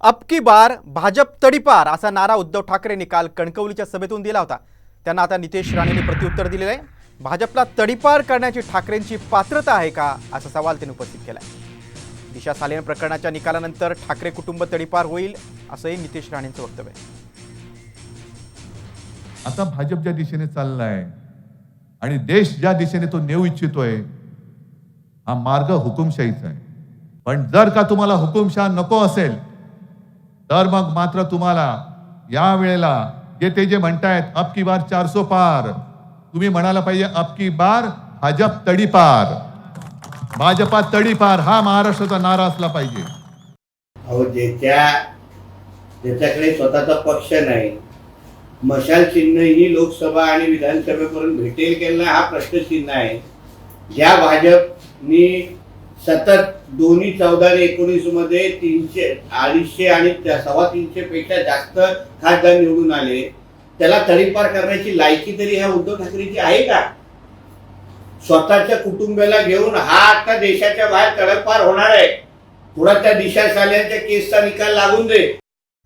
अबकी बार भाजप तडीपार असा नारा उद्धव ठाकरेंनी काल कणकवलीच्या सभेतून दिला होता. त्यांना आता नितेश राणेंनी प्रत्युत्तर दिलेलं आहे. भाजपला तडीपार करण्याची ठाकरेंची पात्रता आहे का असा सवाल त्यांनी उपस्थित केला आहे दिशा सालेन प्रकरणाच्या निकालानंतर ठाकरे कुटुंब तडीपार होईल असंही नितेश राणेंचं वक्तव्य आहे. आता भाजप ज्या दिशेने चाललाय आणि देश ज्या दिशेने तो नेऊ इच्छितोय हा मार्ग हुकुमशाहीचा आहे. पण जर का तुम्हाला हुकुमशाह नको असेल तर मग मात्र तुम्हाला या वेळेला जे ते जे म्हणतायत अब की बार चारसो पार. तुम्ही म्हणायला पाहिजे अब की बार भाजप तडीपार भाजपा तडीपार हा महाराष्ट्राचा नारा असला पाहिजे. अहो ज्याच्या ज्याच्याकडे स्वतःचा पक्ष नाही मशाल चिन्ह ही लोकसभा आणि विधानसभेपर्यंत भेटेल की हा हा प्रश्नचिन्ह आहे. ज्या भाजपनी सतत दोन्ही चौदा आणि एकोणीसमध्ये तीनशे अडीचशे आणि सव्वा तीनशे पेक्षा जास्त खासदार निवडून आले. त्याला तडीपार करण्याची लायकी तरी ह्या उद्धव ठाकरेची आहे का? स्वतःच्या कुटुंबाला घेऊन हा आता देशाच्या बाहेर तडपार होणार आहे. पुढे त्या दिशा साल्यांच्या केसचा निकाल लागून दे.